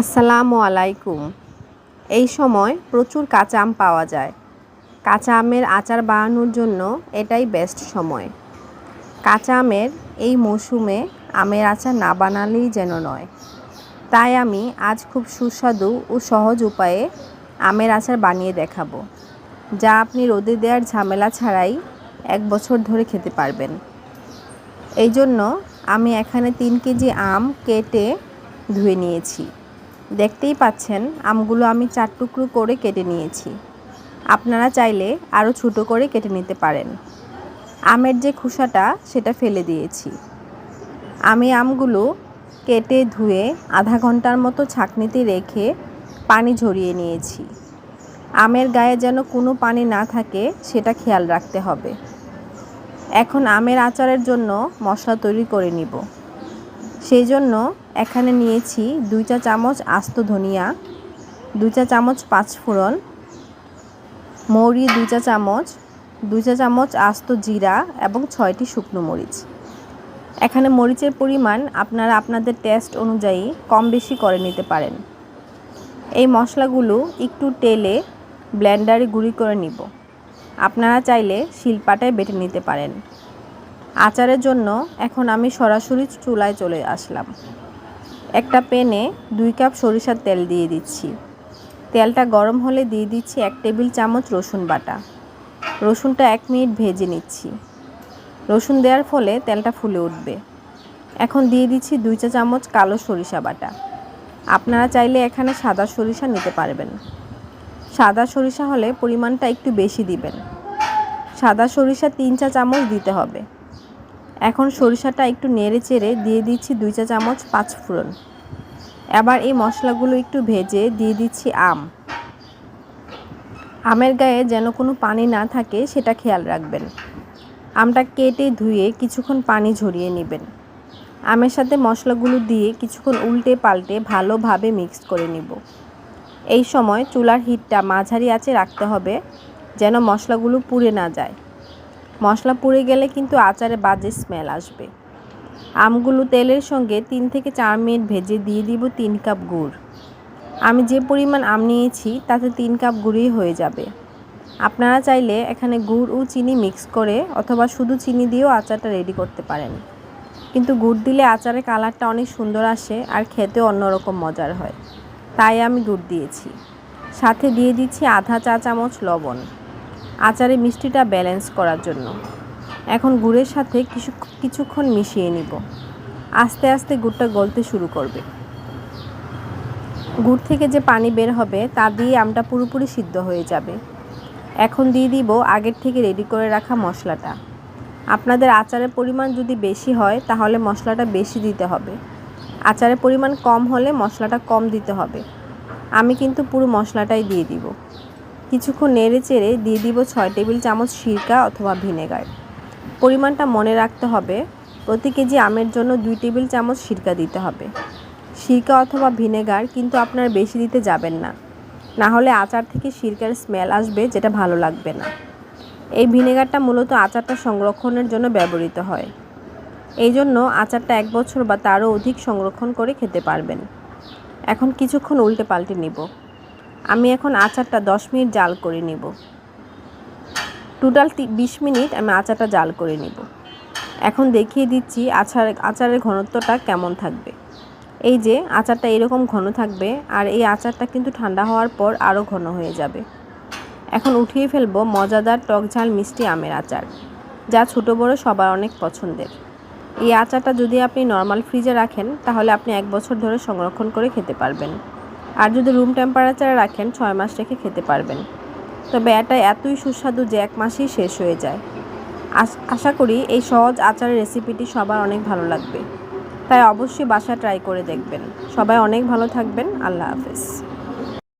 আসসালামু আলাইকুম। এই সময় প্রচুর কাঁচা আম পাওয়া যায়। কাঁচা আমের আচার বানানোর জন্য এটাই বেস্ট সময়। কাঁচা আমের এই মৌসুমে আমের আচার না বানালেই যেন নয়। তাই আমি আজ খুব সুস্বাদু ও সহজ উপায়ে আমের আচার বানিয়ে দেখাবো, যা আপনি রোদে দেওয়ার ঝামেলা ছাড়াই এক বছর ধরে খেতে পারবেন। এই জন্য আমি এখানে তিন কেজি আম কেটে ধুয়ে নিয়েছি। দেখতেই পাচ্ছেন, আমগুলো আমি চার টুকরো করে কেটে নিয়েছি। আপনারা চাইলে আরও ছোটো করে কেটে নিতে পারেন। আমের যে খোসাটা, সেটা ফেলে দিয়েছি। আমি আমগুলো কেটে ধুয়ে আধা ঘণ্টার মতো ছাঁকনিতে রেখে পানি ঝরিয়ে নিয়েছি। আমের গায়ে যেন কোনো পানি না থাকে, সেটা খেয়াল রাখতে হবে। এখন আমের আচারের জন্য মশলা তৈরি করে নিব। সেই জন্য এখানে নিয়েছি দুই চা চামচ আস্ত ধনিয়া দুই চা চামচ পাঁচফোড়ন মৌরি দুই চা চামচ দুই চা চামচ আস্ত জিরা এবং ছয়টি শুকনো মরিচ। এখানে মরিচের পরিমাণ আপনারা আপনাদের টেস্ট অনুযায়ী কম বেশি করে নিতে পারেন। এই মশলাগুলো একটু তেলে ব্লেন্ডারে গুঁড়ি করে নিব। আপনারা চাইলে শিলপাটায় বেটে নিতে পারেন। আচারের জন্য এখন আমি সরাসরি চুলায় চলে আসলাম। একটা প্যানে দুই কাপ সরিষার তেল দিয়ে দিচ্ছি। তেলটা গরম হলে দিয়ে দিচ্ছি এক টেবিল চামচ রসুন বাটা। রসুনটা এক মিনিট ভেজে নিচ্ছি। রসুন দেওয়ার ফলে তেলটা ফুলে উঠবে। এখন দিয়ে দিচ্ছি দুই চা চামচ কালো সরিষা বাটা। আপনারা চাইলে এখানে সাদা সরিষা নিতে পারবেন। সাদা সরিষা হলে পরিমাণটা একটু বেশি দিবেন। সাদা সরিষা তিন চা চামচ দিতে হবে। এখন সরিষাটা একটু নেড়ে চেড়ে দিয়ে দিচ্ছি দুই চা চামচ পাঁচ ফোড়ন। এবার এই মশলাগুলো একটু ভেজে দিয়ে দিচ্ছি আম। আমের গায়ে যেন কোনো পানি না থাকে, সেটা খেয়াল রাখবেন। আমটা কেটে ধুয়ে কিছুক্ষণ পানি ঝরিয়ে নেবেন। আমের সাথে মশলাগুলো দিয়ে কিছুক্ষণ উল্টে পাল্টে ভালোভাবে মিক্স করে নিব। এই সময় চুলার হিটটা মাঝারি আঁচে রাখতে হবে, যেন মশলাগুলো পুড়ে না যায়। মশলা পুড়ে গেলে কিন্তু আচারে বাজে স্মেল আসবে। আমগুলো তেলের সঙ্গে তিন থেকে চার মিনিট ভেজে দিয়ে দিব তিন কাপ গুড়। আমি যে পরিমাণ আম নিয়েছি, তাতে তিন কাপ গুড়ই হয়ে যাবে। আপনারা চাইলে এখানে গুড় ও চিনি মিক্স করে অথবা শুধু চিনি দিয়েও আচারটা রেডি করতে পারেন। কিন্তু গুড় দিলে আচারের কালারটা অনেক সুন্দর আসে আর খেতেও অন্যরকম মজার হয়। তাই আমি গুড় দিয়েছি। সাথে দিয়ে দিচ্ছি আধা চা চামচ লবণ। আচারে মিষ্টিটা ব্যালেন্স করার জন্য। এখন গুড়ের সাথে কিছু, কিছুক্ষণ মিশিয়ে নিব। আস্তে আস্তে গুড়টা গলতে শুরু করবে। গুড় থেকে যে পানি বের হবে, তা দিয়ে আমটা পুরোপুরি সিদ্ধ হয়ে যাবে। এখন দিয়ে দিব আগের থেকে রেডি করে রাখা মশলাটা। আপনাদের আচারের পরিমাণ যদি বেশি হয়, তাহলে মশলাটা বেশি দিতে হবে। আচারের পরিমাণ কম হলে মশলাটা কম দিতে হবে। আমি কিন্তু পুরো মশলাটাই দিয়ে দিব। কিছুক্ষণ নেড়ে চেড়ে দিয়ে দিব ছয় টেবিল চামচ সিরকা অথবা ভিনেগার। পরিমাণটা মনে রাখতে হবে, প্রতি কেজি আমের জন্য দুই টেবিল চামচ সিরকা দিতে হবে। সিরকা অথবা ভিনেগার কিন্তু আপনার বেশি দিতে যাবেন না। না হলে আচার থেকে সিরকার স্মেল আসবে যেটা ভালো লাগবে না। এই ভিনেগারটা মূলত আচারটা সংরক্ষণের জন্য ব্যবহৃত হয়। এই জন্য আচারটা এক বছর বা তারও অধিক সংরক্ষণ করে খেতে পারবেন। এখন কিছুক্ষণ উল্টে পাল্টে নিব। আমি এখন আচারটা দশ মিনিট জাল করে নিব। টোটাল বিশ মিনিট আমি আচারটা জাল করে নিব। এখন দেখিয়ে দিচ্ছি আচার, আচারের ঘনত্বটা কেমন থাকবে। এই যে আচারটা এরকম ঘন থাকবে আর এই আচারটা কিন্তু ঠান্ডা হওয়ার পর আরও ঘন হয়ে যাবে। এখন উঠিয়ে ফেলব মজাদার টক ঝাল মিষ্টি আমের আচার, যা ছোটো বড় সবার অনেক পছন্দের। এই আচারটা যদি আপনি নর্মাল ফ্রিজে রাখেন, তাহলে আপনি এক বছর ধরে সংরক্ষণ করে খেতে পারবেন। আর যদি রুম টেম্পারেচারে রাখেন, ছয় মাস রেখে খেতে পারবেন। তবে এটা এতই সুস্বাদু যে এক মাসেই শেষ হয়ে যায়। আশা করি এই সহজ আচারের রেসিপিটি সবার অনেক ভালো লাগবে। তাই অবশ্যই বাসা ট্রাই করে দেখবেন। সবাই অনেক ভালো থাকবেন। আল্লাহ হাফেজ।